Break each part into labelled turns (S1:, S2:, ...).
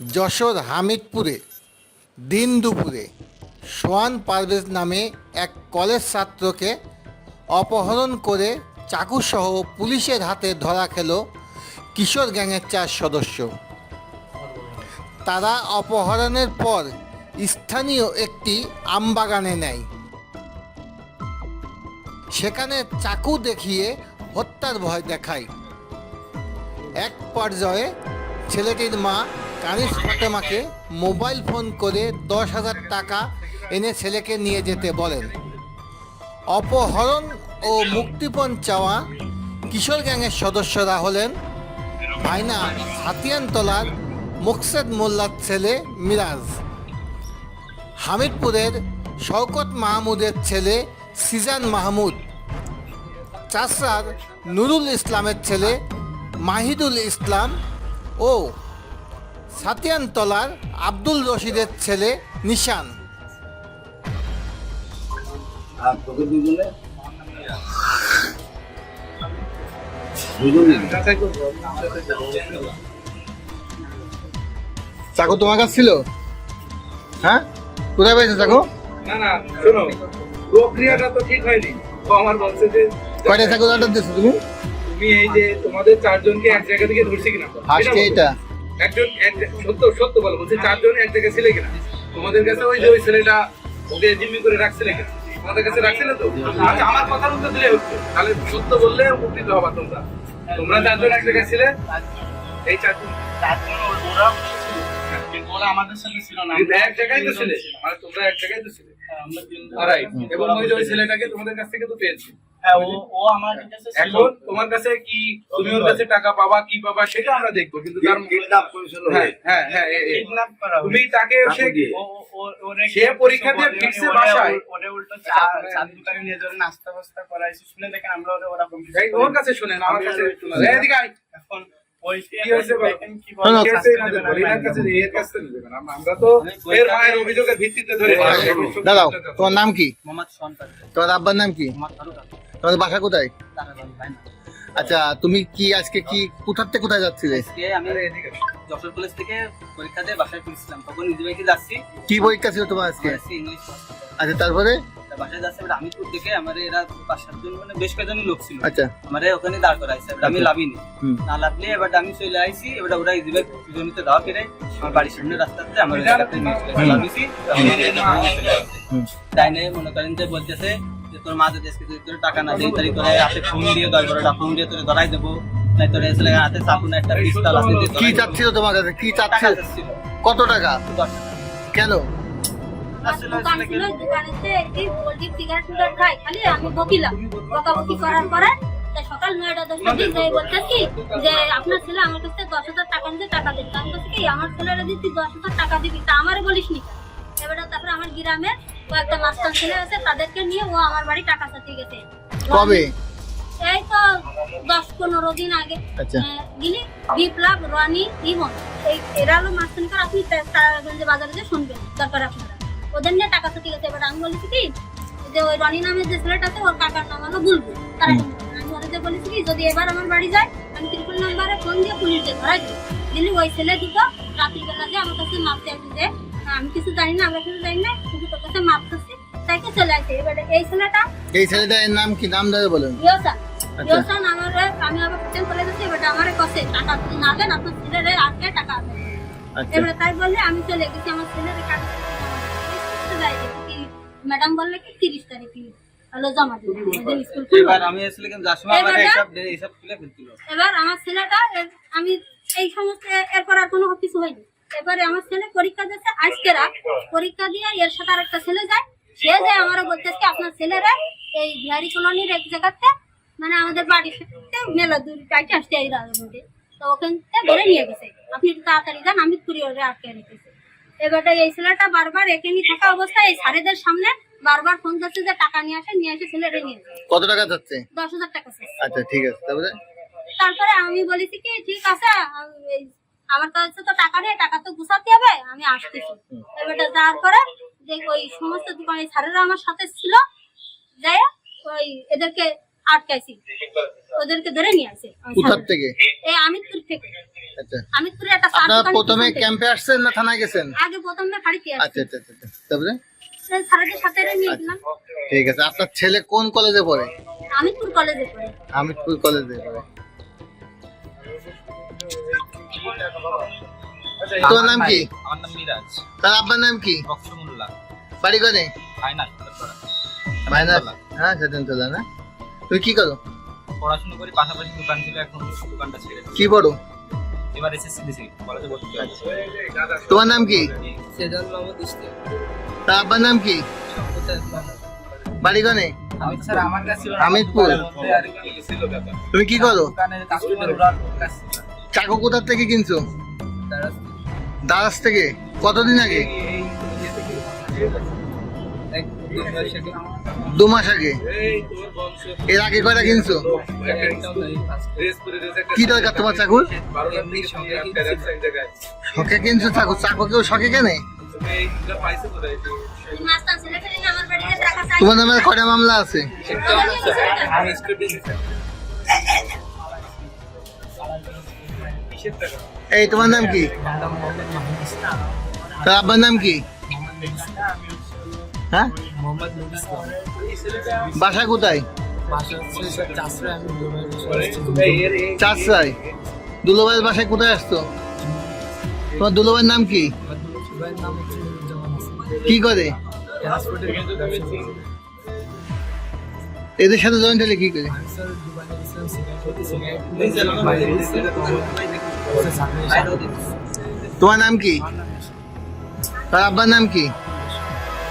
S1: যশোর হামিদপুরে দিন দুপুরে সোয়ান পারভেজ নামে এক কলেজ ছাত্রকে অপহরণ করে চাকুসহ পুলিশের হাতে ধরা খেল কিশোর গ্যাংয়ের চার সদস্য। তারা অপহরণের পর স্থানীয় একটি আমবাগানে নেয়। সেখানে চাকু দেখিয়ে হত্যার ভয় দেখায়। এক পর্যায়ে ছেলেটির মা কানিস ফাতেমাকে মোবাইল ফোন করে দশ হাজার টাকা এনে ছেলেকে নিয়ে যেতে বলেন। অপহরণ ও মুক্তিপণ চাওয়া কিশোর গ্যাংয়ের সদস্যরা হলেন ভাইনা হাতিয়ানতলার মুকসেদ মোল্লার ছেলে মিরাজ। হামিদপুরের শওকত মাহমুদের ছেলে সিজান মাহমুদ। চাষার নুরুল ইসলামের ছেলে মাহিদুল ইসলাম ও সাতিয়ানতলার আব্দুল রশিদের ছেলে নিশান।
S2: আর তোকে দুজনে দুজনে
S1: চাকু তোমার কাছে ছিল? হ্যাঁ? কোথায় পেয়েছে চাকু?
S3: না না শোনো প্রক্রিয়াটা তো ঠিক হয়নি। ও আমার বলছে যে
S1: কয়টা চাকু অর্ডার দিয়েছ তুমি?
S3: তুমি এই যে তোমাদের চারজনকে এক জায়গা থেকে ধরছি কিনা? এটা। একজন সত্য সত্য বলো বলছে চারজন এক জায়গায় ছিলে কিনা? তোমাদের কাছে ওই যে ওই ছেলেটা ওকে জিম্মি করে রাখছিলে কিনা? তোমাদের কাছে রাখছিলে তো? আচ্ছা আমার কথার উত্তর দিলে হচ্ছে। তাহলে সত্য বললে উপকৃত হবা তোমরা। তোমরা চারজন এক জায়গায় ছিলে? এই চারজন।
S4: ওরা আমাদের সাথে ছিল না।
S3: এক জায়গায় তো ছিলে। মানে তোমরা এক জায়গায় তো ছিলে।
S4: আমরা তিনজন-
S3: এবং ওই যে ওই ছেলেটাকে তোমাদের কাছ থেকে তো পেয়েছি।
S4: হ্যাঁ ও ও আমার কাছে
S3: এখন তোমার কাছে কি তুমি ওর কাছে টাকা পাবা কি পাবা সেটা আমরা দেখব কিন্তু তার
S2: কিডন্যাপ করেছিল
S3: হ্যাঁ হ্যাঁ হ্যাঁ এ- এ।
S4: কিডন্যাপ করা
S3: তুমি তাকে সে
S2: তাকে দিয়ে।
S4: ও ও- ওরে
S3: সে পরীক্ষা দিয়ে
S4: ওরে-
S3: বাসায়।
S4: ওরে উল্টো চা দোকানে নিয়ে যাবে নাস্তা ফাস্তা করাইছে। শুনে দেখেন আমরা ওরা ওরকম
S3: ওর কাছে শোনেন কাছে শোনেন। এদিকে।
S4: এখন
S1: তোমার নাম কি? তোমার আব্বার নাম কি? তোমার বাসা কোথায়?
S4: না।
S1: আচ্ছা তুমি কি আজকে কি কোথার থেকে কোথায় যাচ্ছিলে?
S4: আমি যশোর কলেজ থেকে পরীক্ষা দিয়ে বাসায় ফিরছিলাম। তখন নিজে বাইকে যাচ্ছি।
S1: কি পরীক্ষা ছিল তোমার আজকে?
S4: ইংলিশ
S1: আচ্ছা তারপরে?
S4: বাসায় যাচ্ছে এবার আমিরপুর থেকে আমার এরা পাঁচ সাতজন মানে বেশ কয়েকজনই লোক ছিল।
S1: আচ্ছা।
S4: আমার ওখানে দাঁড় করাইছে এবার আমি
S1: আচ্ছা।
S4: লাভিনি। না লাভলে এবার আমি চলে আইছি এবার ওরা পিছনিতে দাওয়া ফিরে আমার বাড়ির সামনে রাস্তাতে আমার এলাকাতে নিয়ে চলে লাভিছি মনে করেন যে বলতেছে তোর মা যদি আজকে যদি তোর টাকা না দেয় তাহলে তোরে হাতে ফোন দিয়ে দশ বারোটা ফোন দিয়ে তোরে ধরাই দেবো। নাই তোর এসে হাতে চাকুন একটা পিস্তল আছে
S1: কি চাচ্ছিল তোমার কাছে? কি চাচ্ছিল? কত টাকা? কেন?
S5: সকাল নয়টা দিন যাই বলতেছি যে আপনার ছেলে আমার কাছে দশ হাজার টাকা নিতে টাকা দিতে আমি বলছি কি? আমার ছেলেরা দিচ্ছি দশ হাজার টাকা দিবি? তা আমারে বলিস নি এবারে তারপরে আমার গ্রামের কয়েকটা মাস্টার ছেলে আছে তাদেরকে নিয়ে ও আমার বাড়ি টাকা চাতে গেছে।
S1: কবে?
S5: এই তো দশ পনেরো দিন আগে।
S1: আচ্ছা।
S5: গিনি বিপ্লব রানী ইমন এই এরা হলো মাঝখানকার আপনি তারাগঞ্জে বাজারে যে শুনবেন দরকার আপনারা। ওদের নিয়ে টাকা থেকে গেছে। এবার আমি বলেছি কি যে ওই রনি নামের যে ছেলেটা আছে ওর কাকার নাম হলো বুলবুল। তারা আমি ওদের বলেছি কি যদি এবার আমার বাড়ি যায় আমি ত্রিপুল নাম্বারে ফোন দিয়ে পুলিশকে ধরাই দিই দিলি ওই ছেলে দুটো রাত্রিবেলা যে আমার কাছে মাপ চাইছে যে আমি কিছু জানি না আমরা কিছু জানি না শুধু তোর কাছে মাপ চাচ্ছি তাইকে চলে আসে এবারে এই ছেলেটা
S1: এই ছেলেটার নাম কি? নাম ধরে বলেন
S5: ইয়োসান।
S1: আচ্ছা।
S5: ইয়োসান আমার আমি আবার কিচেন চলে যাচ্ছি এবারে আমার কসে টাকা যদি না দেন আপনার ছেলেরে আজকে টাকা আছে
S1: আচ্ছা।
S5: এবারে তাই বললে আমি চলে গেছি আমার ছেলের টাকা ম্যাডাম বললে কি তিরিশ তারিখে
S4: কিন্তু
S5: এবার আমার ছেলেটা আমি এই সমস্ত এরপর আর কোনো কিছু হয়নি। এবারে আমার ছেলে পরীক্ষা দিচ্ছে আজকে রাত পরীক্ষা দিয়ে এর সাথে আর একটা ছেলে যায়। সে যায় আমারও বলতেছে আপনার ছেলেরা এই বিহারি কলোনির এক জায়গাতে মানে আমাদের বাড়ির সাথে মেলা দূর চাইতে আসতে এই মধ্যে। তো ওখান থেকে ধরে নিয়ে গেছে। আপনি তাড়াতাড়ি যান আমি কুরিয়ারে আটকে রেখেছি এবারে এই ছেলেটা বারবার একে নিয়ে থাকা অবস্থায় এই সারেদের সামনে বারবার ফোন করছে যে টাকা নিয়ে আসে নিয়ে এসে ছেলেরে নিয়ে
S1: কত টাকা যাচ্ছে?
S5: দশ হাজার টাকা
S1: আচ্ছা ঠিক আছে তারপরে
S5: তারপরে আমি বলেছি কি ঠিক আছে আমার কাছে তো টাকা নেই টাকা তো গুছাতে হবে আমি আসতেছি। এবারে যাওয়ার পরে যে ওই সমস্ত দোকানে স্যারেরা আমার সাথে ছিল যাই ওই এদেরকে আটকাইছি। ওদেরকে ধরে নিয়ে আসে।
S6: কোথার থেকে?
S5: এই আমিরপুর থেকে।
S6: আচ্ছা।
S5: আমিরপুরে একটা
S6: আপনারা প্রথমে ক্যাম্পে আসছেন না থানায় গেছেন?
S5: আগে প্রথমে ফাড়িতে
S6: আচ্ছা আচ্ছা আচ্ছা আচ্ছা। তারপরে?
S5: স্যারদের সাথে নিয়ে গেলাম।
S6: ঠিক আছে। আপনার ছেলে কোন কলেজে পড়ে?
S5: আমিরপুর কলেজে পড়ে।
S6: আমিরপুর কলেজে পড়ে। তোর নাম কি?
S4: আমার নাম মিরাজ।
S6: তার আব্বার নাম কি?
S4: বক্সমুল্লাহ
S6: বাড়ি করে
S4: ফাইনাল
S6: মাইনাস হ্যাঁ সেদিন তোলা না? তুই কি করো?
S4: পড়াশোনা করি পাশাপাশি দোকান ছিল এখন দোকানটা ছেড়ে
S6: কি পড়ো?
S4: এবার এসএসসি দিছি কলেজে ভর্তি হয়েছি
S6: তোমার নাম কি?
S4: সেজন ইসলাম
S6: তার আব্বার নাম কি? বাড়ি
S4: আমার
S6: আমিরপুর। তুমি কি করো। চাকু কোথার থেকে কিনছো? দারাজ থেকে। কতদিন আগে? দু মাস আগে। এর আগে কয়টা কিনছো? কি দরকার তোমার চাকুর? শখে কিনছো চাকু? চাকু কেউ শখে কেনে? তোমার নামে কয়টা মামলা আছে? এই, তোমার নাম কি? তার আব্বার নাম কি? হ্যাঁ? বাসা কোথায়?
S4: বাসা হচ্ছে স্যার চাষরা আমি
S7: এই এর এই
S6: চাষরাই বাসায় কোথায় আসতো তোমার দুলোভাইয়ের নাম কি? কি করে? এদের সাথে জয়েন্ট হলে কি করে? তোমার নাম কি? তার আব্বার নাম কি?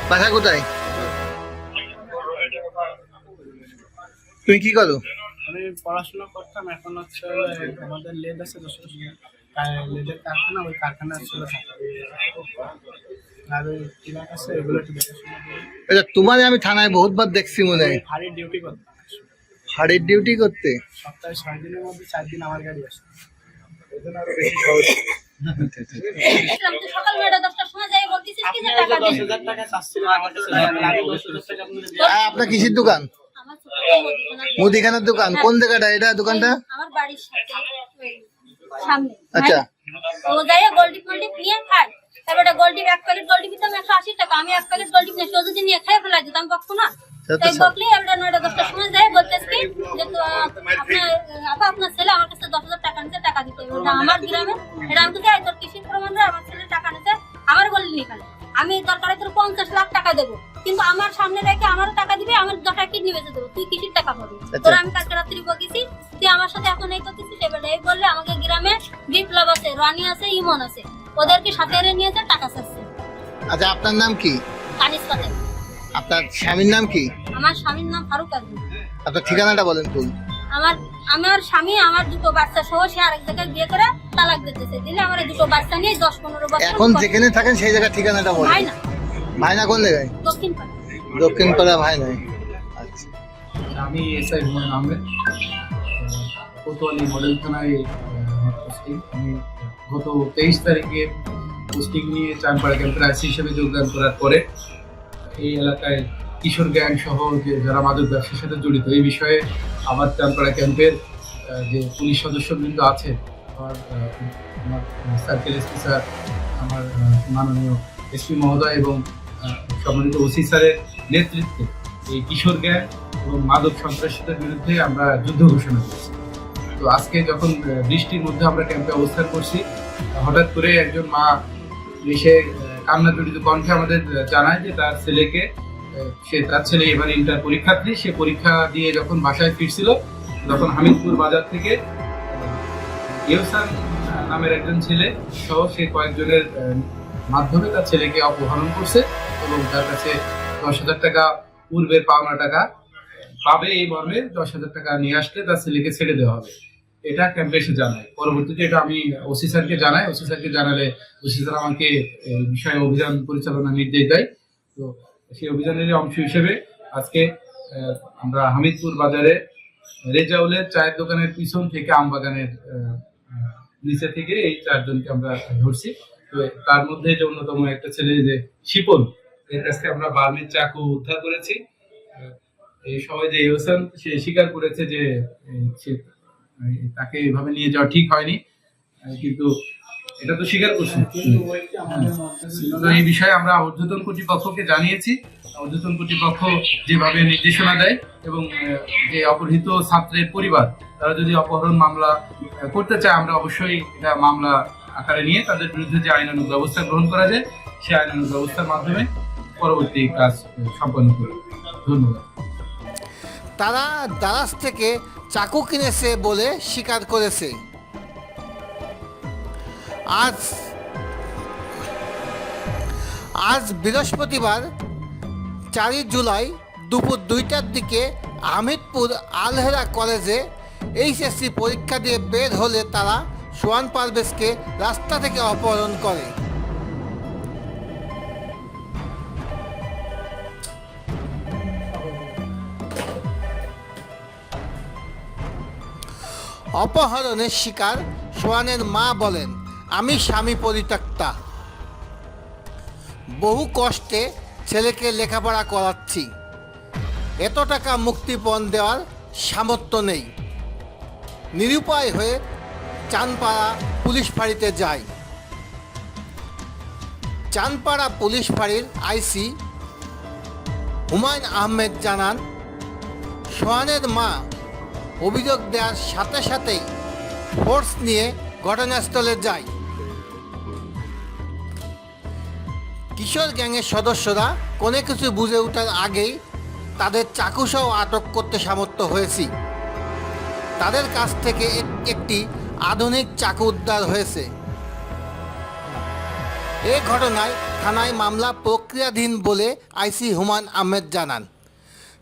S6: বাসা কোথায়? তুমি কি করো?
S8: আমি পড়াশোনা করতাম এখন হচ্ছে আমাদের লেদ আছে দশ লেদের কারখানা ওই কারখানা ছিল আর ওই টিলাক আছে এগুলো একটু দেখাশোনা
S6: এটা তোমার আমি থানায় বহুতবার দেখছি মনে হয়।
S8: হাড়ির ডিউটি করতাম।
S6: হাড়ের ডিউটি করতে?
S8: সপ্তাহে ছয় দিনের মধ্যে চার দিন আমার গাড়ি আসে।
S6: আপনার কিসের দোকান
S5: মুদিখানার
S6: দোকান? কোন জায়গাটা? এটা দোকানটা?
S5: আমার বাড়ির সামনে
S6: আচ্ছা
S5: ও যাই গোল্ডি ফোল্ডি নিয়ে খায় তারপরে গোল্ডি এক প্যাকেট গোল্ডি দিতাম একশো আশি টাকা আমি এক প্যাকেট গোল্ডি নিয়ে যদি নিয়ে খেয়ে ফেলাই দিতাম কখনো তাই বকলি আমরা নয়টা দশটার সময় যাই বলতেছি যে আপনার আপা আপনার ছেলে আমার কাছে দশ হাজার টাকা নিতে টাকা দিতে। আমার গ্রামে। এটা আমি তোর কৃষি প্রমাণ আমার ছেলে টাকা নিতে আমার আমি দরকারে তোর পঞ্চাশ লাখ টাকা দেবো। কিন্তু আমার সামনে রেখে আমারও টাকা দিবে আমার দশটা কিডনি বেঁচে দেবো। তুই কিসির টাকা পাবি। তোর আমি কালকে রাত্রি বকেছি তুই আমার সাথে এখন এই করতেছিস এবার এই বললে আমাকে গ্রামে বিপ্লব আছে রানী আছে ইমন আছে। ওদেরকে সাথে এনে নিয়েছে টাকা চাচ্ছে।
S6: আচ্ছা আপনার নাম কি?
S5: কানিস
S6: আপনার স্বামীর নাম কি?
S5: আমার স্বামীর নাম ফারুক আজমি
S6: আপনার ঠিকানাটা বলেন তুল
S5: আমার আমার স্বামী আমার দুটো বাচ্চা সহ সে আরেক জায়গায় বিয়ে করে তালাক দিতেছে। দিলে আমার দুটো বাচ্চা নিয়ে দশ পনেরো বছর
S6: এখন যেখানে থাকেন সেই জায়গার ঠিকানাটা বলেন।
S5: ভাই না
S6: ভাইনা কোন জায়গায়?
S5: দক্ষিণ পাড়া।
S6: দক্ষিণ পাড়া ভাই নাই আচ্ছা।
S8: আমি এসআই হুমায়ুন আহমেদ কোতোয়ালি মডেল থানায় পোস্টিং আমি গত তেইশ তারিখে পোস্টিং নিয়ে চানপাড়া ক্যাম্পের আইসি হিসেবে যোগদান করার পরে এই এলাকায় কিশোর গ্যাং সহ যে যারা মাদক ব্যবসার সাথে জড়িত, এই বিষয়ে আমার চানপাড়া ক্যাম্পের যে পুলিশ সদস্য সদস্যবৃন্দ আছে আমার সার্কেল এসপি স্যার আমার মাননীয় এসপি মহোদয় এবং সম্মানিত ওসি স্যারের নেতৃত্বে এই কিশোর গ্যাং এবং মাদক সন্ত্রাসীদের বিরুদ্ধে আমরা যুদ্ধ ঘোষণা করেছি। তো আজকে যখন বৃষ্টির মধ্যে আমরা ক্যাম্পে অবস্থান করছি, হঠাৎ করে একজন মা এসে আহ, কান্না জড়িত কণ্ঠে আমাদের জানায় যে তার ছেলেকে সে তার ছেলে এবার ইন্টার পরীক্ষার্থী সে পরীক্ষা দিয়ে যখন বাসায় ফিরছিল তখন হামিদপুর বাজার থেকে ইউসান নামের একজন ছেলে সহ সে কয়েকজনের মাধ্যমে তার ছেলেকে অপহরণ করছে এবং তার কাছে দশ হাজার টাকা পূর্বের পাওনা টাকা পাবে এই মর্মে দশ হাজার টাকা নিয়ে আসলে তার ছেলেকে ছেড়ে দেওয়া হবে। এটা ক্যাম্পে এসে জানায় পরবর্তীতে এটা আমি ওসি স্যারকে জানাই। ওসি স্যারকে জানালে ওসি স্যার আমাকে বিষয়ে অভিযান পরিচালনার নির্দেশ দেয়। তো সেই অভিযানের অংশ হিসেবে আজকে আমরা হামিদপুর বাজারে রেজাউলের চায়ের দোকানের পিছন থেকে আমবাগানের আহ, আহ, নিচে থেকে এই চারজনকে আমরা ধরছি। তো তার মধ্যে যে অন্যতম একটা ছেলে যে শিপন এর কাছ থেকে আমরা বার্মির চাকু উদ্ধার করেছি। এই সময় যে ইহসান সে স্বীকার করেছে যে তাকে এভাবে নিয়ে যাওয়া ঠিক হয়নি। কিন্তু এটা তো স্বীকার করছি। এই বিষয়ে আমরা ঊর্ধ্বতন কর্তৃপক্ষকে জানিয়েছি। ঊর্ধ্বতন কর্তৃপক্ষ যেভাবে নির্দেশনা দেয় এবং যে অপহৃত ছাত্রের পরিবার তারা যদি অপহরণ মামলা করতে চায় আমরা অবশ্যই এটা মামলা আকারে নিয়ে তাদের বিরুদ্ধে যে আইনানুগ ব্যবস্থা গ্রহণ করা যায় সেই আইনানুগ ব্যবস্থার মাধ্যমে পরবর্তী কাজ সম্পন্ন করব। ধন্যবাদ।
S1: তারা দারাজ থেকে চাকু কিনেছে বলে স্বীকার করেছে। আজ আজ বৃহস্পতিবার, চারই জুলাই দুপুর দুইটার দিকে আহমেদপুর আলহেরা কলেজে এইচএসসি পরীক্ষা দিয়ে বের হলে তারা সোয়ান পারভেজকে রাস্তা থেকে অপহরণ করে। অপহরণের শিকার সোয়ানের মা বলেন, আমি স্বামী পরিত্যক্তা। বহু কষ্টে ছেলেকে লেখাপড়া করাচ্ছি। এত টাকা মুক্তিপণ দেওয়ার সামর্থ্য নেই। নিরুপায় হয়ে চানপাড়া পুলিশ ফাঁড়িতে যাই। চানপাড়া পুলিশ ফাঁড়ির আইসি হুমায়ুন আহমেদ জানান সোহানের মা অভিযোগ দেওয়ার সাথে সাথেই ফোর্স নিয়ে ঘটনাস্থলে যায়। কিশোর গ্যাংয়ের সদস্যরা কোনো কিছু বুঝে ওঠার আগেই তাদের চাকুসহ আটক করতে সামর্থ্য হয়েছি। তাদের কাছ থেকে একটি আধুনিক চাকু উদ্ধার হয়েছে। এ ঘটনায় থানায় মামলা প্রক্রিয়াধীন বলে আইসি হুমায়ুন আহমেদ জানান।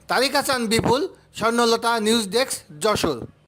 S1: Tariq Hasan Bipul Swarnalata news desk Jessore.